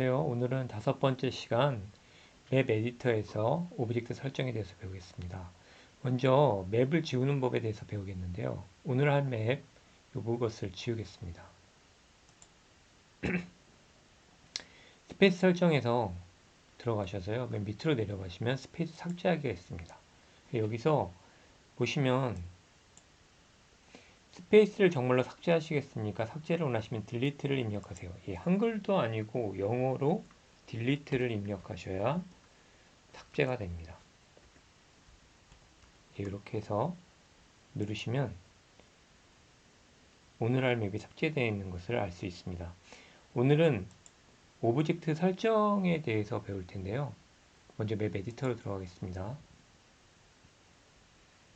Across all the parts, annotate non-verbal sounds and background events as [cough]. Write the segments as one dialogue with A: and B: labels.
A: 안녕하세요. 오늘은 다섯 번째 시간 맵 에디터에서 오브젝트 설정에 대해서 배우겠습니다. 먼저 맵을 지우는 법에 대해서 배우겠는데요. 오늘 할 맵 요것을 지우겠습니다. [clears throat] 스페이스 설정에서 들어가셔서요. 맨 밑으로 내려가시면 스페이스 삭제하기가 있습니다. 여기서 보시면 스페이스를 정말로 삭제하시겠습니까? 삭제를 원하시면 딜리트를 입력하세요. 예, 한글도 아니고 영어로 딜리트를 입력하셔야 삭제가 됩니다. 예, 이렇게 해서 누르시면 오늘 할 맵이 삭제되어 있는 것을 알 수 있습니다. 오늘은 오브젝트 설정에 대해서 배울 텐데요. 먼저 맵 에디터로 들어가겠습니다.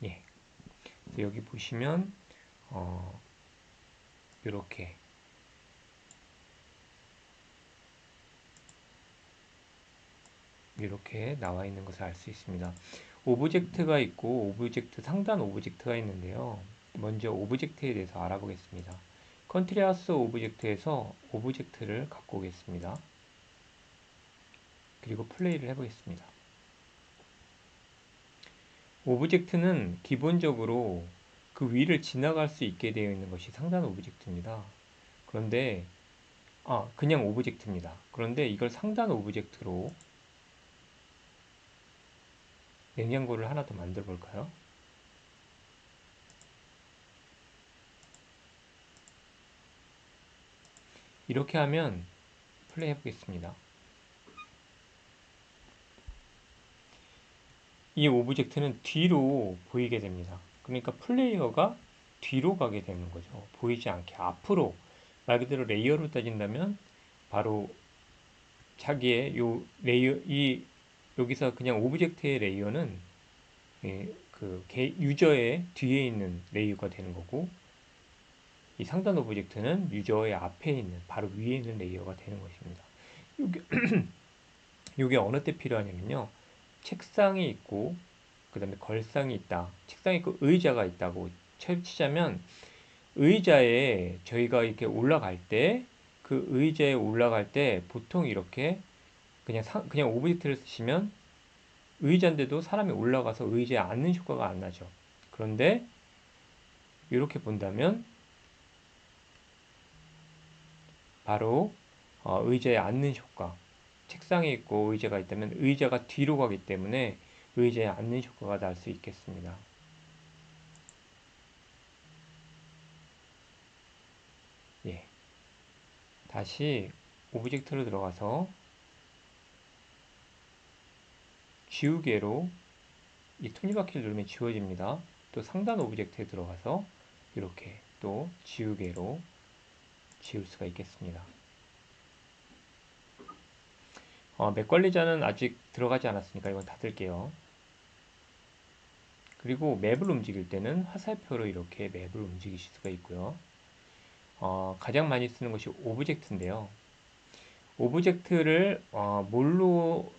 A: 예. 여기 보시면 어, 이렇게 이렇게 나와 있는 것을 알 수 있습니다. 오브젝트가 있고 오브젝트 상단 오브젝트가 있는데요. 먼저 오브젝트에 대해서 알아보겠습니다. 컨트리하우스 오브젝트에서 오브젝트를 갖고 오겠습니다. 그리고 플레이를 해보겠습니다. 오브젝트는 기본적으로 그 위를 지나갈 수 있게 되어 있는 것이 상단 오브젝트입니다. 그런데 아 그냥 오브젝트입니다. 그런데 이걸 상단 오브젝트로 냉장고를 하나 더 만들어 볼까요? 이렇게 하면 플레이 해보겠습니다. 이 오브젝트는 뒤로 보이게 됩니다. 그러니까 플레이어가 뒤로 가게 되는 거죠. 보이지 않게 앞으로 말 그대로 레이어로 따진다면 바로 자기의 요 레이어 이 여기서 그냥 오브젝트의 레이어는 예, 그 유저의 뒤에 있는 레이어가 되는 거고 이 상단 오브젝트는 유저의 앞에 있는 바로 위에 있는 레이어가 되는 것입니다. 요게, [clears throat] 요게 어느 때 필요하냐면요. 책상이 있고 그 다음에 걸상이 있다. 책상이 있고 의자가 있다고 치자면 의자에 저희가 이렇게 올라갈 때 그 의자에 올라갈 때 보통 이렇게 그냥 사, 그냥 오브젝트를 쓰시면 의자인데도 사람이 올라가서 의자에 앉는 효과가 안 나죠. 그런데 이렇게 본다면 바로 어, 의자에 앉는 효과 책상에 있고 의자가 있다면 의자가 뒤로 가기 때문에 의자에 앉는 효과가 날 수 있겠습니다. 예. 다시 오브젝트로 들어가서 지우개로 이 톱니바퀴를 누르면 지워집니다. 또 상단 오브젝트에 들어가서 이렇게 또 지우개로 지울 수가 있겠습니다. 어, 맥 관리자는 아직 들어가지 않았으니까 이건 닫을게요. 그리고 맵을 움직일 때는 화살표로 이렇게 맵을 움직이실 수가 있고요. 어, 가장 많이 쓰는 것이 오브젝트인데요. 오브젝트를 어, 뭘로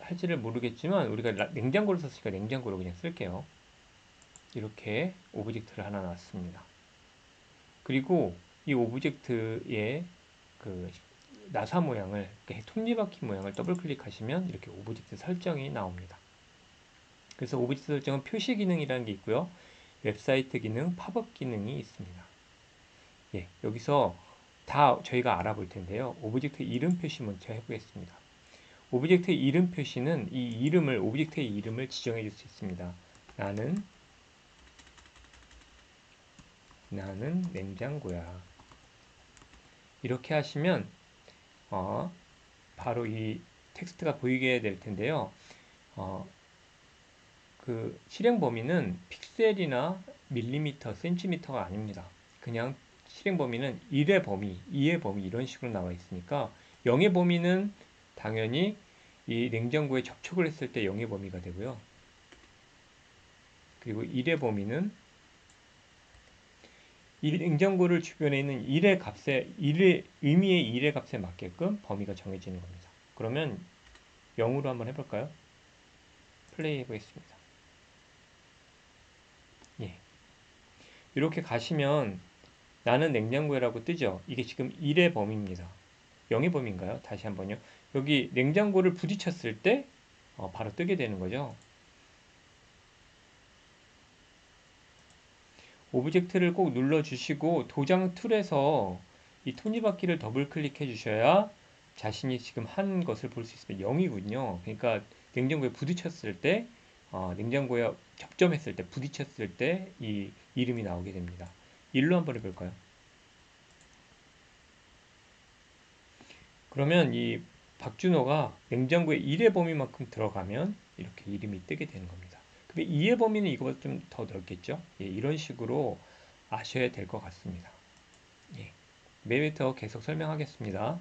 A: 할지를 모르겠지만 우리가 냉장고를 썼으니까 냉장고로 그냥 쓸게요. 이렇게 오브젝트를 하나 놨습니다. 그리고 이 오브젝트의 그 나사 모양을 톱니바퀴 모양을 더블 클릭하시면 이렇게 오브젝트 설정이 나옵니다. 그래서 오브젝트 설정은 표시 기능이라는 게 있고요. 웹사이트 기능, 팝업 기능이 있습니다. 예, 여기서 다 저희가 알아볼 텐데요. 오브젝트 이름 표시 먼저 해보겠습니다. 오브젝트 이름 표시는 이 이름을 오브젝트의 이름을 지정해 줄 수 있습니다. 나는 나는 냉장고야. 이렇게 하시면 어, 바로 이 텍스트가 보이게 될 텐데요. 어, 그 실행 범위는 픽셀이나 밀리미터, 센티미터가 아닙니다. 그냥 실행 범위는 1의 범위, 2의 범위 이런 식으로 나와 있으니까 0의 범위는 당연히 이 냉장고에 접촉을 했을 때 0의 범위가 되고요. 그리고 1의 범위는 이 냉장고를 주변에 있는 1의 값에 1의 의미의 1의 값에 맞게끔 범위가 정해지는 겁니다. 그러면 0으로 한번 해볼까요? 플레이 해보겠습니다. 예. 이렇게 가시면 나는 냉장고라고 뜨죠. 이게 지금 1의 범위입니다. 영의 범위인가요? 다시 한번요. 여기 냉장고를 부딪혔을 때 어, 바로 뜨게 되는 거죠. 오브젝트를 꼭 눌러주시고 도장 툴에서 이 톱니바퀴를 더블 클릭해 주셔야 자신이 지금 한 것을 볼 수 있습니다. 0이군요. 그러니까 냉장고에 부딪혔을 때 어, 냉장고에 접점했을 때 부딪혔을 때 이 이름이 나오게 됩니다. 1로 한번 해볼까요? 그러면 이 박준호가 냉장고에 1의 범위만큼 들어가면 이렇게 이름이 뜨게 되는 겁니다. 근데 2의 범위는 이거보다 좀 더 넓겠죠? 예, 이런 식으로 아셔야 될 것 같습니다. 예, 매매터 계속 설명하겠습니다.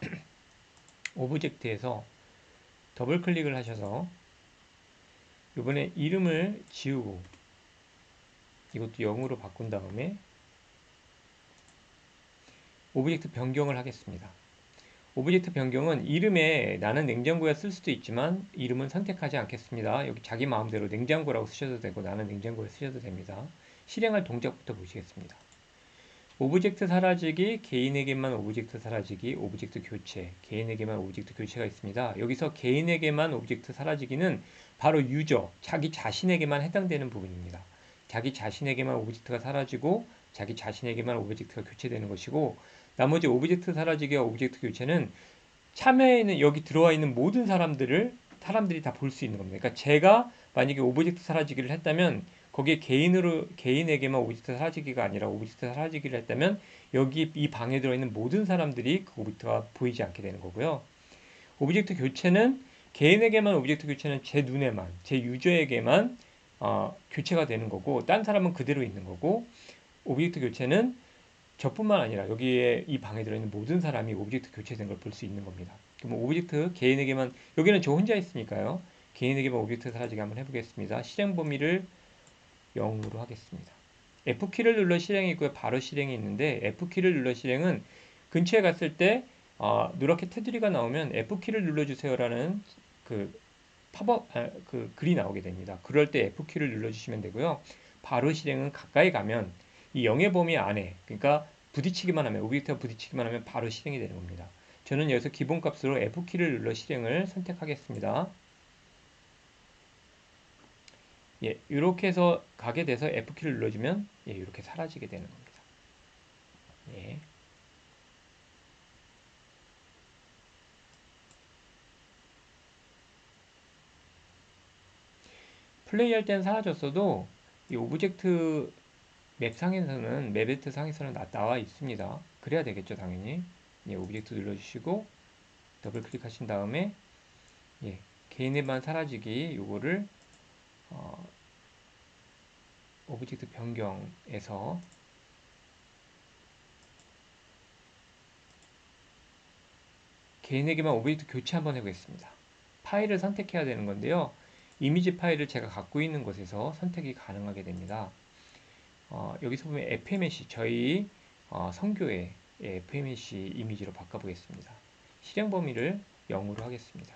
A: [clears throat] 오브젝트에서 더블 클릭을 하셔서 이번에 이름을 지우고 이것도 0으로 바꾼 다음에 오브젝트 변경을 하겠습니다. 오브젝트 변경은 이름에 나는 냉장고야 쓸 수도 있지만 이름은 선택하지 않겠습니다. 여기 자기 마음대로 냉장고라고 쓰셔도 되고 나는 냉장고에 쓰셔도 됩니다. 실행할 동작부터 보시겠습니다. 오브젝트 사라지기, 개인에게만 오브젝트 사라지기, 오브젝트 교체, 개인에게만 오브젝트 교체가 있습니다. 여기서 개인에게만 오브젝트 사라지기는 바로 유저, 자기 자신에게만 해당되는 부분입니다. 자기 자신에게만 오브젝트가 사라지고 자기 자신에게만 오브젝트가 교체되는 것이고 나머지 오브젝트 사라지기와 오브젝트 교체는 참여에 있는 여기 들어와 있는 모든 사람들을 사람들이 다 볼 수 있는 겁니다. 그러니까 제가 만약에 오브젝트 사라지기를 했다면 거기에 개인으로 개인에게만 오브젝트 사라지기가 아니라 오브젝트 사라지기를 했다면 여기 이 방에 들어 있는 모든 사람들이 그 오브젝트가 보이지 않게 되는 거고요. 오브젝트 교체는 개인에게만 오브젝트 교체는 제 눈에만 제 유저에게만 어, 교체가 되는 거고 딴 사람은 그대로 있는 거고 오브젝트 교체는 저뿐만 아니라 여기에 이 방에 들어있는 모든 사람이 오브젝트 교체된 걸 볼 수 있는 겁니다. 그럼 오브젝트 개인에게만 여기는 저 혼자 있으니까요. 개인에게만 오브젝트 사라지게 한번 해보겠습니다. 실행 범위를 0으로 하겠습니다. F키를 눌러 실행이 있고요. 바로 실행이 있는데 F키를 눌러 실행은 근처에 갔을 때 어, 누렇게 테두리가 나오면 F키를 눌러주세요라는 그 팝업 아, 그 글이 나오게 됩니다. 그럴 때 F키를 눌러주시면 되고요. 바로 실행은 가까이 가면 이 영의 범위 안에 그러니까 부딪히기만 하면 오브젝트가 부딪히기만 하면 바로 실행이 되는 겁니다. 저는 여기서 기본값으로 F키를 눌러 실행을 선택하겠습니다. 예, 이렇게 해서 가게 돼서 F키를 눌러주면 예, 이렇게 사라지게 되는 겁니다. 예. 플레이할 때는 사라졌어도 이 오브젝트 맵 상에서는 맵베트 상에서는 나와 있습니다. 그래야 되겠죠, 당연히. 예, 오브젝트 눌러주시고 더블 클릭하신 다음에 예, 개인의만 사라지기 요거를 어, 오브젝트 변경에서 개인에게만 오브젝트 교체 한번 해보겠습니다. 파일을 선택해야 되는 건데요. 이미지 파일을 제가 갖고 있는 곳에서 선택이 가능하게 됩니다. 어, 여기서 보면 FMC 저희 어, 성교의 FMC 이미지로 바꿔보겠습니다. 실행 범위를 0으로 하겠습니다.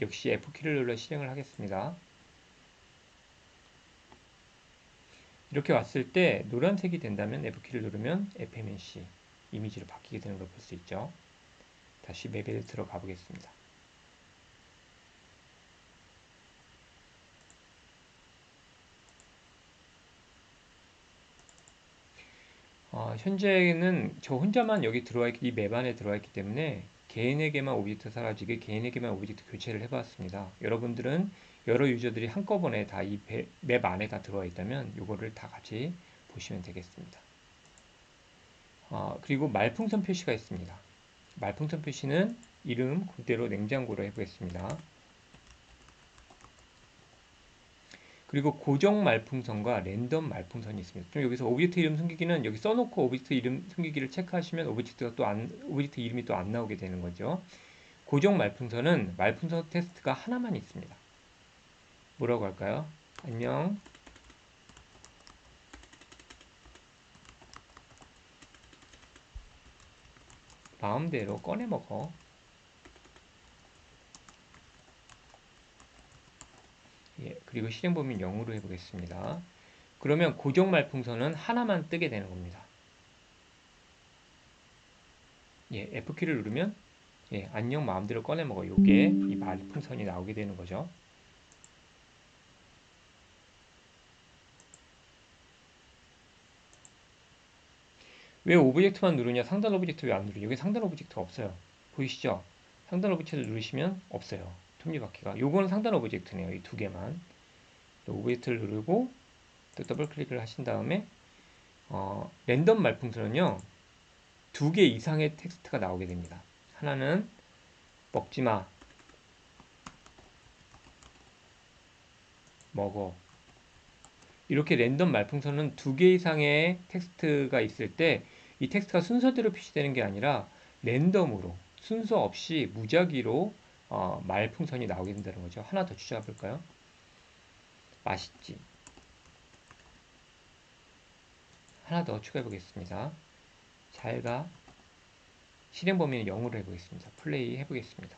A: 역시 F키를 눌러 실행을 하겠습니다. 이렇게 왔을 때 노란색이 된다면 F키를 누르면 FMNC 이미지로 바뀌게 되는 걸 볼 수 있죠. 다시 맵에 들어가 보겠습니다. 어, 현재는 저 혼자만 여기 들어와 있기, 이 맵 안에 들어와 있기 때문에 개인에게만 오브젝트 사라지게 개인에게만 오브젝트 교체를 해봤습니다. 여러분들은 여러 유저들이 한꺼번에 다 이 맵 안에 다 들어와 있다면 이거를 다 같이 보시면 되겠습니다. 어, 그리고 말풍선 표시가 있습니다. 말풍선 표시는 이름 그대로 냉장고로 해보겠습니다. 그리고 고정 말풍선과 랜덤 말풍선이 있습니다. 좀 여기서 오브젝트 이름 숨기기는 여기 써놓고 오브젝트 이름 숨기기를 체크하시면 오브젝트가 또 안, 오브젝트 이름이 또 안 나오게 되는 거죠. 고정 말풍선은 말풍선 테스트가 하나만 있습니다. 뭐라고 할까요? 안녕. 마음대로 꺼내 먹어. 예, 그리고 실행 범위는 0으로 해보겠습니다. 그러면 고정 말풍선은 하나만 뜨게 되는 겁니다. 예, F키를 누르면 예, 안녕 마음대로 꺼내 먹어. 요게 이 말풍선이 나오게 되는 거죠. 왜 오브젝트만 누르냐? 상단 오브젝트 왜 안 누르냐? 여기 상단 오브젝트가 없어요. 보이시죠? 상단 오브젝트를 누르시면 없어요. 톱니바퀴가. 요거는 상단 오브젝트네요. 이 두 개만. 오브젝트를 누르고 또 더블 클릭을 하신 다음에 어, 랜덤 말풍선은요. 두 개 이상의 텍스트가 나오게 됩니다. 하나는 먹지마 먹어 이렇게 랜덤 말풍선은 두 개 이상의 텍스트가 있을 때 이 텍스트가 순서대로 표시되는 게 아니라 랜덤으로 순서 없이 무작위로 어, 말풍선이 나오게 된다는 거죠. 하나 더 추가해 볼까요? 맛있지. 하나 더 추가해 보겠습니다. 잘가 실행 범위는 0으로 해보겠습니다. 플레이 해보겠습니다.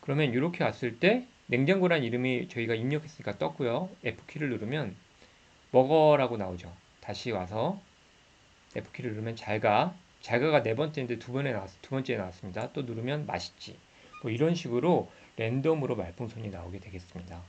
A: 그러면 이렇게 왔을 때 냉장고란 이름이 저희가 입력했으니까 떴고요. F키를 누르면 먹어라고 나오죠. 다시 와서 F키를 누르면 잘가 잘가가 네 번째인데 두 번에 나왔 두 번째에 나왔습니다. 또 누르면 맛있지. 뭐 이런 식으로 랜덤으로 말풍선이 나오게 되겠습니다.